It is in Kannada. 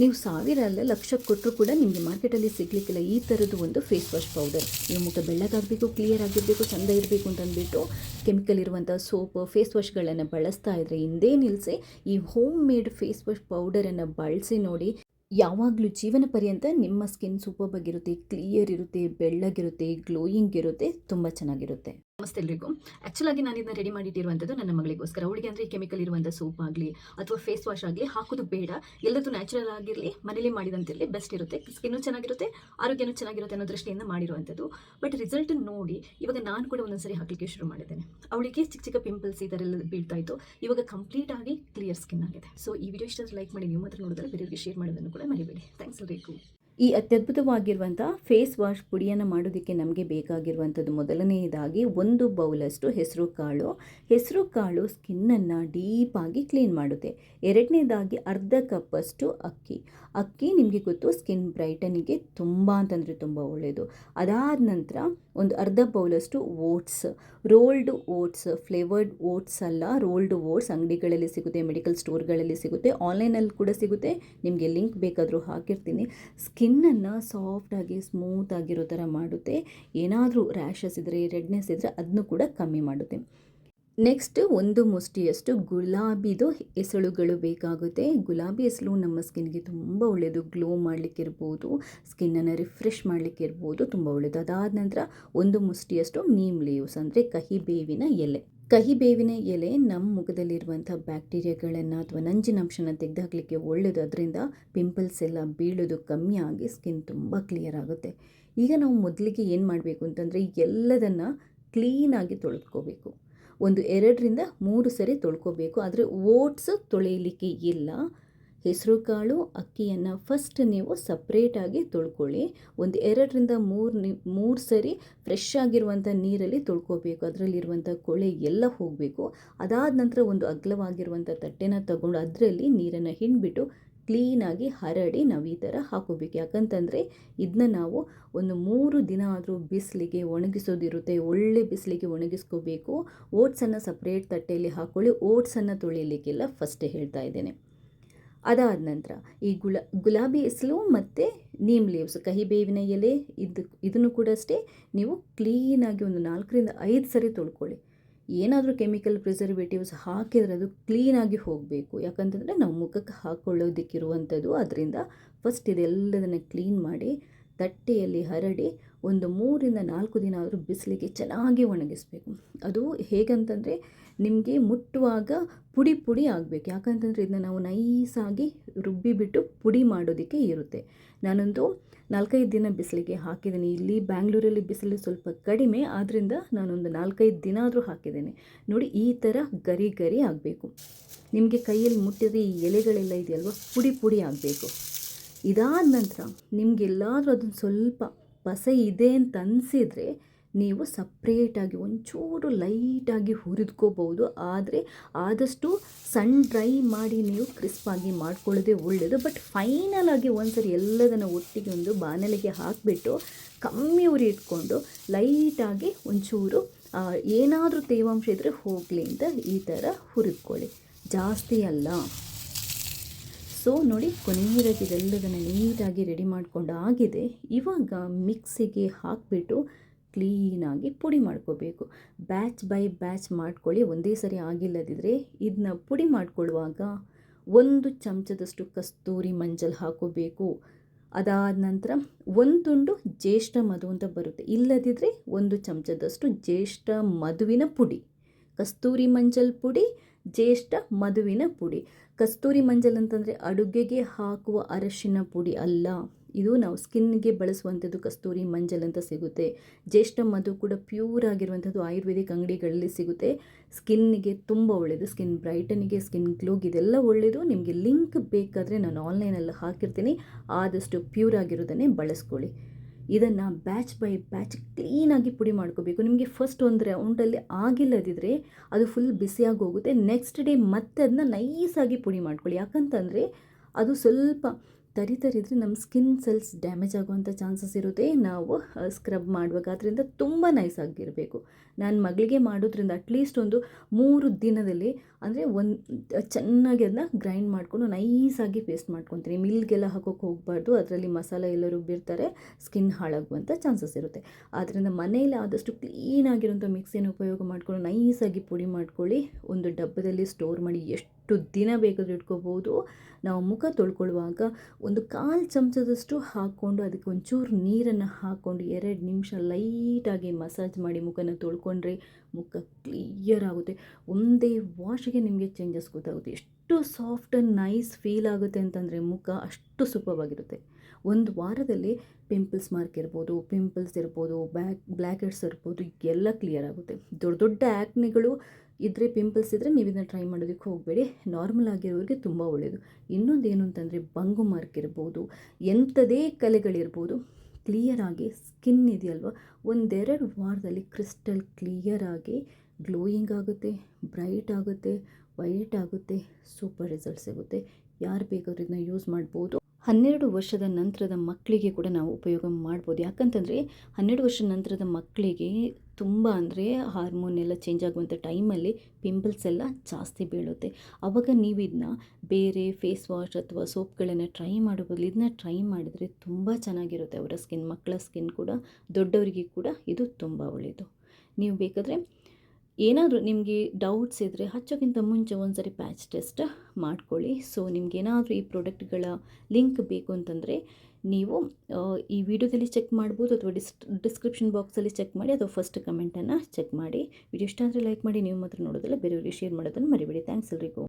ನೀವು ಸಾವಿರ ಅಲ್ಲ, ಲಕ್ಷ ಕೊಟ್ಟರು ಕೂಡ ನಿಮಗೆ ಮಾರ್ಕೆಟಲ್ಲಿ ಸಿಗಲಿಕ್ಕಿಲ್ಲ. ಈ ಥರದ್ದು ಒಂದು ಫೇಸ್ ವಾಶ್ ಪೌಡರ್ ನೀವು ಮುಖ ಬೆಳ್ಳಗಾಗಬೇಕು ಕ್ಲಿಯರ್ ಆಗಿರಬೇಕು, ಚೆಂದ ಇರಬೇಕು ಅಂತಂದ್ಬಿಟ್ಟು ಕೆಮಿಕಲ್ ಇರುವಂಥ ಸೋಪ್ ಫೇಸ್ ವಾಶ್ಗಳನ್ನು ಬಳಸ್ತಾ ಇದ್ದರೆ ಹಿಂದೆ ನಿಲ್ಲಿಸಿ ಈ ಹೋಮ್ ಮೇಡ್ ಫೇಸ್ ವಾಶ್ ಪೌಡರನ್ನು ಬಳಸಿ ನೋಡಿ, ಯಾವಾಗಲೂ ಜೀವನ ಪರ್ಯಂತ ನಿಮ್ಮ ಸ್ಕಿನ್ ಸೂಪರ್ ಆಗಿರುತ್ತೆ ಕ್ಲಿಯರ್ ಇರುತ್ತೆ, ಬೆಳ್ಳಗಿರುತ್ತೆ ಗ್ಲೋಯಿಂಗ್ ಇರುತ್ತೆ, ತುಂಬ ಚೆನ್ನಾಗಿರುತ್ತೆ. ನಮಸ್ತೆ ಎಲ್ರಿಗೂ. ಆ್ಯಕ್ಚುಲಾಗಿ ನಾನು ಇದನ್ನ ರೆಡಿ ಮಾಡಿಟ್ಟಿರುವಂಥದ್ದು ನನ್ನ ಮಗಳಿಗೋಸ್ಕರ. ಅವಳಿಗೆ ಅಂದರೆ ಕೆಮಿಕಲ್ ಇರುವಂಥ ಸೋಪ್ ಆಗಲಿ ಅಥವಾ ಫೇಸ್ ವಾಶ್ ಆಗಲಿ ಹಾಕೋದು ಬೇಡ. ಎಲ್ಲದೂ ನ್ಯಾಚುರಲ್ ಆಗಿರಲಿ, ಮನೇಲಿ ಮಾಡಿದಂತಿರಲಿ ಬೆಸ್ಟ್ ಇರುತ್ತೆ. ಸ್ಕಿನ್ನು ಚೆನ್ನಾಗಿರುತ್ತೆ, ಆರೋಗ್ಯನೂ ಚೆನ್ನಾಗಿರುತ್ತೆ ಅನ್ನೋ ದೃಷ್ಟಿಯಿಂದ ಮಾಡಿರುವಂಥದ್ದು. ಬಟ್ ರಿಸಲ್ಟ್ ನೋಡಿ, ಇವಾಗ ನಾನು ಕೂಡ ಒಂದೊಂದ್ಸರಿ ಹಾಕಲಿಕ್ಕೆ ಶುರು ಮಾಡಿದ್ದೇನೆ. ಅವಳಿಗೆ ಚಿಕ್ಕ ಚಿಕ್ಕ ಪಿಂಪಲ್ಸ್ ಈ ಥರ ಎಲ್ಲ ಬೀಳ್ತಾ ಇತ್ತು. ಇವಾಗ ಕಂಪ್ಲೀಟ್ ಆಗಿ ಕ್ಲಿಯರ್ ಸ್ಕಿನ್ ಆಗಿದೆ. ಸೊ ಈ ವಿಡಿಯೋ ಇಷ್ಟ ಲೈಕ್ ಮಾಡಿ, ನೀವು ಮಾತ್ರ ನೋಡಿದ್ರೆ ಬೇರೆಯವರಿಗೆ ಶೇರ್ ಮಾಡೋದನ್ನು ಕೂಡ ಮರಿಬೇಡಿ. ಥ್ಯಾಂಕ್ಸ್ ಎಲ್ರಿಗೂ. ಈ ಅತ್ಯದ್ಭುತವಾಗಿರುವಂಥ ಫೇಸ್ ವಾಶ್ ಪುಡಿಯನ್ನು ಮಾಡೋದಕ್ಕೆ ನಮಗೆ ಬೇಕಾಗಿರುವಂಥದ್ದು ಮೊದಲನೆಯದಾಗಿ ಒಂದು ಬೌಲಷ್ಟು ಹೆಸರು ಕಾಳು. ಹೆಸರು ಕಾಳು ಸ್ಕಿನ್ನನ್ನು ಡೀಪಾಗಿ ಕ್ಲೀನ್ ಮಾಡುತ್ತೆ. ಎರಡನೇದಾಗಿ ಅರ್ಧ ಕಪ್ಪಷ್ಟು ಅಕ್ಕಿ. ಅಕ್ಕಿ ನಿಮಗೆ ಗೊತ್ತು ಸ್ಕಿನ್ ಬ್ರೈಟನಿಗೆ ತುಂಬ ಅಂತಂದರೆ ತುಂಬ ಒಳ್ಳೆಯದು ಅದಾದ ನಂತರ ಒಂದು ಅರ್ಧ ಬೌಲಷ್ಟು oats, rolled oats, flavoured oats ಅಲ್ಲ, ರೋಲ್ಡ್ ಓಟ್ಸ್ ಅಂಗಡಿಗಳಲ್ಲಿ ಸಿಗುತ್ತೆ, ಮೆಡಿಕಲ್ ಸ್ಟೋರ್ಗಳಲ್ಲಿ ಸಿಗುತ್ತೆ, ಆನ್ಲೈನಲ್ಲಿ ಕೂಡ ಸಿಗುತ್ತೆ. ನಿಮಗೆ ಲಿಂಕ್ ಬೇಕಾದರೂ ಹಾಕಿರ್ತೀನಿ. ಸ್ಕಿನ್ನನ್ನು ಸಾಫ್ಟಾಗಿ ಸ್ಮೂತ್ ಆಗಿರೋ ಥರ ಮಾಡುತ್ತೆ. ಏನಾದರೂ ರ್ಯಾಷಸ್ ಇದ್ದರೆ ರೆಡ್ನೆಸ್ ಇದ್ದರೆ ಅದನ್ನು ಕೂಡ ಕಮ್ಮಿ ಮಾಡುತ್ತೆ. ನೆಕ್ಸ್ಟ್ ಒಂದು ಮುಷ್ಟಿಯಷ್ಟು ಗುಲಾಬಿದು ಎಸಳುಗಳು ಬೇಕಾಗುತ್ತೆ. ಗುಲಾಬಿ ಎಸಳು ನಮ್ಮ ಸ್ಕಿನ್ಗೆ ತುಂಬ ಒಳ್ಳೆಯದು ಗ್ಲೋ ಮಾಡಲಿಕ್ಕಿರ್ಬೋದು ಸ್ಕಿನ್ನನ್ನು ರಿಫ್ರೆಶ್ ಮಾಡಲಿಕ್ಕಿರ್ಬೋದು ತುಂಬ ಒಳ್ಳೆಯದು ಅದಾದ ನಂತರ ಒಂದು ಮುಷ್ಟಿಯಷ್ಟು ನೀಮ್ ಲೀವ್ಸ್, ಅಂದರೆ ಕಹಿ ಬೇವಿನ ಎಲೆ. ಕಹಿ ಬೇವಿನ ಎಲೆ ನಮ್ಮ ಮುಖದಲ್ಲಿರುವಂಥ ಬ್ಯಾಕ್ಟೀರಿಯಾಗಳನ್ನು ಅಥವಾ ನಂಜಿನಂಶನ ತೆಗೆದುಹಾಕಲಿಕ್ಕೆ ಒಳ್ಳೆಯದು ಅದರಿಂದ ಪಿಂಪಲ್ಸ್ ಎಲ್ಲ ಬೀಳೋದು ಕಮ್ಮಿ ಆಗಿ ಸ್ಕಿನ್ ತುಂಬ ಕ್ಲಿಯರ್ ಆಗುತ್ತೆ. ಈಗ ನಾವು ಮೊದಲಿಗೆ ಏನು ಮಾಡಬೇಕು ಅಂತಂದರೆ ಎಲ್ಲದನ್ನು ಕ್ಲೀನಾಗಿ ತೊಳೆದ್ಕೋಬೇಕು ಒಂದು ಎರಡರಿಂದ ಮೂರು ಸರಿ ತೊಳ್ಕೋಬೇಕು, ಆದರೆ ಓಟ್ಸ್ ತೊಳೆಯಲಿಕ್ಕೆ ಇಲ್ಲ. ಹೆಸರು ಕಾಳು, ಅಕ್ಕಿಯನ್ನು ಫಸ್ಟ್ ನೀವು ಸಪ್ರೇಟಾಗಿ ತೊಳ್ಕೊಳ್ಳಿ. ಒಂದು ಎರಡರಿಂದ ಮೂರು ನಿ, ಮೂರು ಸರಿ ಫ್ರೆಶ್ ಆಗಿರುವಂಥ ನೀರಲ್ಲಿ ತೊಳ್ಕೊಬೇಕು. ಅದರಲ್ಲಿರುವಂಥ ಕೊಳೆ ಎಲ್ಲ ಹೋಗಬೇಕು. ಅದಾದ ನಂತರ ಒಂದು ಅಗ್ಲವಾಗಿರುವಂಥ ತಟ್ಟೆನ ತಗೊಂಡು ಅದರಲ್ಲಿ ನೀರನ್ನು ಹಿಂಡ್ಬಿಟ್ಟು ಕ್ಲೀನಾಗಿ ಹರಡಿ ನಾವು ಈ ಥರ ಹಾಕೋಬೇಕು. ಯಾಕಂತಂದರೆ ಇದನ್ನ ನಾವು ಒಂದು ಮೂರು ದಿನ ಆದರೂ ಬಿಸಿಲಿಗೆ ಒಣಗಿಸೋದಿರುತ್ತೆ. ಒಳ್ಳೆ ಬಿಸಿಲಿಗೆ ಒಣಗಿಸ್ಕೋಬೇಕು. ಓಟ್ಸನ್ನು ಸಪ್ರೇಟ್ ತಟ್ಟೆಯಲ್ಲಿ ಹಾಕ್ಕೊಳ್ಳಿ ಓಟ್ಸನ್ನು ತೊಳಿಲಿಕ್ಕೆಲ್ಲ ಫಸ್ಟೇ ಹೇಳ್ತಾ ಇದ್ದೇನೆ. ಅದಾದ ನಂತರ ಈ ಗುಲಾ, ಗುಲಾಬಿ ಎಸಲು ಮತ್ತು ನೀಮ್ ಲೀವ್ಸ್ ಕಹಿ ಬೇವಿನ ಎಲೆ, ಇದು, ಇದನ್ನು ಕೂಡ ಅಷ್ಟೇ ನೀವು ಕ್ಲೀನಾಗಿ ಒಂದು ನಾಲ್ಕರಿಂದ ಐದು ಸರಿ ತೊಳ್ಕೊಳ್ಳಿ. ಏನಾದರೂ ಕೆಮಿಕಲ್ ಪ್ರಿಸರ್ವೇಟಿವ್ಸ್ ಹಾಕಿದರೆ ಅದು ಕ್ಲೀನಾಗಿ ಹೋಗಬೇಕು. ಯಾಕಂತಂದರೆ ನಾವು ಮುಖಕ್ಕೆ ಹಾಕ್ಕೊಳ್ಳೋದಕ್ಕಿರುವಂಥದ್ದು ಅದರಿಂದ ಫಸ್ಟ್ ಇದೆಲ್ಲದನ್ನು ಕ್ಲೀನ್ ಮಾಡಿ, ತಟ್ಟೆಯಲ್ಲಿ ಹರಡಿ ಒಂದು ಮೂರಿಂದ ನಾಲ್ಕು ದಿನ ಆದರೂ ಬಿಸಿಲಿಗೆ ಚೆನ್ನಾಗಿ ಒಣಗಿಸ್ಬೇಕು. ಅದು ಹೇಗಂತಂದರೆ ನಿಮಗೆ ಮುಟ್ಟುವಾಗ ಪುಡಿ ಪುಡಿ ಆಗಬೇಕು. ಯಾಕಂತಂದರೆ ಇದನ್ನ ನಾವು ನೈಸಾಗಿ ರುಬ್ಬಿಬಿಟ್ಟು ಪುಡಿ ಮಾಡೋದಕ್ಕೆ ಇರುತ್ತೆ. ನಾನೊಂದು ನಾಲ್ಕೈದು ದಿನ ಬಿಸಿಲಿಗೆ ಹಾಕಿದ್ದೀನಿ. ಇಲ್ಲಿ ಬ್ಯಾಂಗ್ಳೂರಲ್ಲಿ ಬಿಸಿಲು ಸ್ವಲ್ಪ ಕಡಿಮೆ ಆದ್ದರಿಂದ ನಾನೊಂದು ನಾಲ್ಕೈದು ದಿನ ಆದರೂ ಹಾಕಿದ್ದೇನೆ. ನೋಡಿ, ಈ ಥರ ಗರಿ ಗರಿ ಆಗಬೇಕು. ನಿಮಗೆ ಕೈಯಲ್ಲಿ ಮುಟ್ಟಿದ್ರೆ ಈ ಎಲೆಗಳೆಲ್ಲ ಇದೆಯಲ್ವ? ಪುಡಿ ಪುಡಿ ಆಗಬೇಕು. ಇದಾದ ನಂತರ ನಿಮಗೆಲ್ಲಾದರೂ ಅದನ್ನು ಸ್ವಲ್ಪ ಪಸೆ ಇದೆ ಅಂತ ಅನಿಸಿದರೆ ನೀವು ಸಪ್ರೇಟಾಗಿ ಒಂಚೂರು ಲೈಟಾಗಿ ಹುರಿದ್ಕೋಬೋದು ಆದರೆ ಆದಷ್ಟು ಸಣ್ಣ ಡ್ರೈ ಮಾಡಿ ನೀವು ಕ್ರಿಸ್ಪಾಗಿ ಮಾಡ್ಕೊಳ್ಳೋದೇ ಒಳ್ಳೆಯದು ಬಟ್ ಫೈನಲ್ ಆಗಿ ಒಂದ್ಸರಿ ಎಲ್ಲದನ್ನು ಒಟ್ಟಿಗೆ ಒಂದು ಬಾಣಲೆಗೆ ಹಾಕಿಬಿಟ್ಟು ಕಮ್ಮಿ ಉರಿ ಇಟ್ಕೊಂಡು ಲೈಟಾಗಿ ಒಂಚೂರು ಏನಾದರೂ ತೇವಾಂಶ ಇದ್ದರೆ ಹೋಗಲಿ ಅಂತ ಈ ಥರ ಹುರಿದ್ಕೊಳ್ಳಿ. ಜಾಸ್ತಿ ಅಲ್ಲ. ಸೊ ನೋಡಿ ಕೊನೆಯದಾಗಿ ಇದೆಲ್ಲದನ್ನು ನೀಟಾಗಿ ರೆಡಿ ಮಾಡಿಕೊಂಡು ಆಗಿದೆ ಇವಾಗ ಮಿಕ್ಸಿಗೆ ಹಾಕಿಬಿಟ್ಟು ಕ್ಲೀನಾಗಿ ಪುಡಿ ಮಾಡ್ಕೋಬೇಕು. ಬ್ಯಾಚ್ ಬೈ ಬ್ಯಾಚ್ ಮಾಡ್ಕೊಳ್ಳಿ. ಒಂದೇ ಸರಿ ಆಗಿಲ್ಲದಿದ್ದರೆ ಇದನ್ನ ಪುಡಿ ಮಾಡ್ಕೊಳ್ಳುವಾಗ ಒಂದು ಚಮಚದಷ್ಟು ಕಸ್ತೂರಿ ಮಂಜಲ್ ಹಾಕೋಬೇಕು. ಅದಾದ ನಂತರ ಒಂದು ತುಂಡು ಜ್ಯೇಷ್ಠ ಮಧು ಅಂತ ಬರುತ್ತೆ. ಇಲ್ಲದಿದ್ದರೆ ಒಂದು ಚಮಚದಷ್ಟು ಜ್ಯೇಷ್ಠ ಮಧುವಿನ ಪುಡಿ. ಕಸ್ತೂರಿ ಮಂಜಲ್ ಪುಡಿ, ಜ್ಯೇಷ್ಠ ಮಧುವಿನ ಪುಡಿ. ಕಸ್ತೂರಿ ಮಂಜಲ್ ಅಂತಂದರೆ ಅಡುಗೆಗೆ ಹಾಕುವ ಅರಶಿನ ಪುಡಿ ಅಲ್ಲ. ಇದು ನಾವು ಸ್ಕಿನ್ಗೆ ಬಳಸುವಂಥದ್ದು ಕಸ್ತೂರಿ ಮಂಜಲ್ ಅಂತ ಸಿಗುತ್ತೆ. ಜ್ಯೇಷ್ಠಮ್ ಅದು ಕೂಡ ಪ್ಯೂರ್ ಆಗಿರುವಂಥದ್ದು ಆಯುರ್ವೇದಿಕ್ ಅಂಗಡಿಗಳಲ್ಲಿ ಸಿಗುತ್ತೆ. ಸ್ಕಿನ್ನಿಗೆ ತುಂಬ ಒಳ್ಳೆಯದು ಸ್ಕಿನ್ ಬ್ರೈಟನಿಗೆ, ಸ್ಕಿನ್ ಗ್ಲೋಗ್ ಇದೆಲ್ಲ ಒಳ್ಳೆಯದು ನಿಮಗೆ ಲಿಂಕ್ ಬೇಕಾದರೆ ನಾನು ಆನ್ಲೈನಲ್ಲಿ ಹಾಕಿರ್ತೀನಿ. ಆದಷ್ಟು ಪ್ಯೂರ್ ಆಗಿರೋದನ್ನೇ ಬಳಸ್ಕೊಳ್ಳಿ. ಇದನ್ನು ಬ್ಯಾಚ್ ಬೈ ಬ್ಯಾಚ್ ಕ್ಲೀನಾಗಿ ಪುಡಿ ಮಾಡ್ಕೋಬೇಕು. ನಿಮಗೆ ಫಸ್ಟ್ ಒಂದು ರೌಂಡಲ್ಲಿ ಆಗಿಲ್ಲದಿದ್ದರೆ ಅದು ಫುಲ್ ಬಿಸಿಯಾಗಿ ಹೋಗುತ್ತೆ. ನೆಕ್ಸ್ಟ್ ಡೇ ಮತ್ತೆ ಅದನ್ನ ನೈಸಾಗಿ ಪುಡಿ ಮಾಡ್ಕೊಳ್ಳಿ. ಯಾಕಂತಂದರೆ ಅದು ಸ್ವಲ್ಪ ತರಿತರಿದ್ರೆ ನಮ್ಮ ಸ್ಕಿನ್ ಸೆಲ್ಸ್ ಡ್ಯಾಮೇಜ್ ಆಗುವಂಥ ಚಾನ್ಸಸ್ ಇರುತ್ತೆ ನಾವು ಸ್ಕ್ರಬ್ ಮಾಡುವಾಗ. ಅದರಿಂದ ತುಂಬ ನೈಸ್ ಆಗಿರಬೇಕು. ನಾನು ಮಗಳಿಗೆ ಮಾಡೋದ್ರಿಂದ ಅಟ್ಲೀಸ್ಟ್ ಒಂದು ಮೂರು ದಿನದಲ್ಲಿ, ಅಂದರೆ ಒಂದು ಚೆನ್ನಾಗಿ ಅದನ್ನ ಗ್ರೈಂಡ್ ಮಾಡಿಕೊಂಡು ನೈಸಾಗಿ ಪೇಸ್ಟ್ ಮಾಡ್ಕೊತೀನಿ. ಮಿಲ್ಗೆಲ್ಲ ಹಾಕೋಕೆ ಹೋಗಬಾರ್ದು. ಅದರಲ್ಲಿ ಮಸಾಲೆ ಎಲ್ಲ ರುಬ್ಬಿರ್ತಾರೆ ಸ್ಕಿನ್ ಹಾಳಾಗುವಂಥ ಚಾನ್ಸಸ್ ಇರುತ್ತೆ. ಆದ್ದರಿಂದ ಮನೆಯಲ್ಲಿ ಆದಷ್ಟು ಕ್ಲೀನಾಗಿರುವಂಥ ಮಿಕ್ಸಿನ ಉಪಯೋಗ ಮಾಡಿಕೊಂಡು ನೈಸಾಗಿ ಪುಡಿ ಮಾಡ್ಕೊಳ್ಳಿ. ಒಂದು ಡಬ್ಬದಲ್ಲಿ ಸ್ಟೋರ್ ಮಾಡಿ ಎಷ್ಟು ದಿನ ಬೇಕಾದರೂ ಇಟ್ಕೋಬೋದು. ನಾವು ಮುಖ ತೊಳ್ಕೊಳ್ಳುವಾಗ ಒಂದು ಕಾಲು ಚಮಚದಷ್ಟು ಹಾಕ್ಕೊಂಡು ಅದಕ್ಕೆ ಒಂಚೂರು ನೀರನ್ನು ಹಾಕ್ಕೊಂಡು ಎರಡು ನಿಮಿಷ ಲೈಟಾಗಿ ಮಸಾಜ್ ಮಾಡಿ ಮುಖನ ತೊಳ್ಕೊಂಡ್ರೆ ಮುಖ ಕ್ಲಿಯರ್ ಆಗುತ್ತೆ. ಒಂದೇ ವಾಶಿಗೆ ನಿಮಗೆ ಚೇಂಜಸ್ ಗೊತ್ತಾಗುತ್ತೆ. ಎಷ್ಟು ಸಾಫ್ಟ್ ಆ್ಯಂಡ್ ನೈಸ್ ಫೀಲ್ ಆಗುತ್ತೆ ಅಂತಂದರೆ ಮುಖ ಅಷ್ಟು ಸೂಪರ್ವಾಗಿರುತ್ತೆ ಒಂದು ವಾರದಲ್ಲಿ ಪಿಂಪಲ್ಸ್ ಮಾರ್ಕ್ ಇರ್ಬೋದು ಪಿಂಪಲ್ಸ್ ಇರ್ಬೋದು ಬ್ಯಾಕ್ ಬ್ಲ್ಯಾಕ್ ಹೆಡ್ಸ್ ಇರ್ಬೋದು, ಎಲ್ಲ ಕ್ಲಿಯರ್ ಆಗುತ್ತೆ. ದೊಡ್ಡ ದೊಡ್ಡ ಆ್ಯಕ್ನಿಗಳು ಇದ್ದರೆ ಪಿಂಪಲ್ಸ್ ಇದ್ದರೆ ನೀವು ಇದನ್ನ ಟ್ರೈ ಮಾಡೋದಕ್ಕೆ ಹೋಗಬೇಡಿ. ನಾರ್ಮಲ್ ಆಗಿರೋರಿಗೆ ತುಂಬ ಒಳ್ಳೆಯದು ಇನ್ನೊಂದು ಏನು ಅಂತಂದರೆ ಬಂಗು ಮಾರ್ಕ್ ಇರ್ಬೋದು, ಎಂಥದೇ ಕಲೆಗಳಿರ್ಬೋದು ಕ್ಲಿಯರಾಗಿ ಸ್ಕಿನ್ ಇದೆಯಲ್ವ? ಒಂದೆರಡು ವಾರದಲ್ಲಿ ಕ್ರಿಸ್ಟಲ್ ಕ್ಲಿಯರಾಗಿ ಗ್ಲೋಯಿಂಗ್ ಆಗುತ್ತೆ ಬ್ರೈಟ್ ಆಗುತ್ತೆ ವೈಟ್ ಆಗುತ್ತೆ ಸೂಪರ್ ರಿಸಲ್ಟ್ ಸಿಗುತ್ತೆ. ಯಾರು ಬೇಕಾದ್ರೂ ಇದನ್ನ ಯೂಸ್ ಮಾಡ್ಬೋದು. ಹನ್ನೆರಡು ವರ್ಷದ ನಂತರದ ಮಕ್ಕಳಿಗೆ ಕೂಡ ನಾವು ಉಪಯೋಗ ಮಾಡ್ಬೋದು. ಯಾಕಂತಂದರೆ ಹನ್ನೆರಡು ವರ್ಷದ ನಂತರದ ಮಕ್ಕಳಿಗೆ ತುಂಬ ಅಂದರೆ ಹಾರ್ಮೋನ್ ಎಲ್ಲ ಚೇಂಜ್ ಆಗುವಂಥ ಟೈಮಲ್ಲಿ ಪಿಂಪಲ್ಸ್ ಎಲ್ಲ ಜಾಸ್ತಿ ಬೀಳುತ್ತೆ. ಆವಾಗ ನೀವು ಇದನ್ನ ಬೇರೆ ಫೇಸ್ ವಾಶ್ ಅಥವಾ ಸೋಪ್ಗಳನ್ನು ಟ್ರೈ ಮಾಡೋ ಇದನ್ನ ಟ್ರೈ ಮಾಡಿದರೆ ತುಂಬ ಚೆನ್ನಾಗಿರುತ್ತೆ. ಅವರ ಸ್ಕಿನ್ ಮಕ್ಕಳ ಸ್ಕಿನ್ ಕೂಡ ದೊಡ್ಡವರಿಗೆ ಕೂಡ ಇದು ತುಂಬ ಒಳ್ಳೆಯದು ನೀವು ಬೇಕಾದರೆ ಏನಾದರೂ ನಿಮಗೆ ಡೌಟ್ಸ್ ಇದ್ದರೆ ಹಚ್ಚೋಕ್ಕಿಂತ ಮುಂಚೆ ಒಂದು ಸರಿ ಪ್ಯಾಚ್ ಟೆಸ್ಟ್ ಮಾಡ್ಕೊಳ್ಳಿ ಸೊ ನಿಮಗೇನಾದರೂ ಈ ಪ್ರಾಡಕ್ಟ್ಗಳ ಲಿಂಕ್ ಬೇಕು ಅಂತಂದರೆ ನೀವು ಈ ವಿಡಿಯೋದಲ್ಲಿ ಚೆಕ್ ಮಾಡ್ಬೋದು ಅಥವಾ ಡಿಸ್ ಡಿಸ್ಕ್ರಿಪ್ಷನ್ ಬಾಕ್ಸಲ್ಲಿ ಚೆಕ್ ಮಾಡಿ ಅಥವಾ ಫಸ್ಟ್ ಕಮೆಂಟನ್ನು ಚೆಕ್ ಮಾಡಿ. ವಿಡಿಯೋ ಇಷ್ಟ ಅಂದರೆ ಲೈಕ್ ಮಾಡಿ, ನೀವು ಮಾತ್ರ ನೋಡೋದಲ್ಲ ಬೇರೆಯವರಿಗೆ ಶೇರ್ ಮಾಡೋದನ್ನು ಮರಿಬೇಡಿ. ಥ್ಯಾಂಕ್ಸ್ ಎಲ್ರಿಗೂ.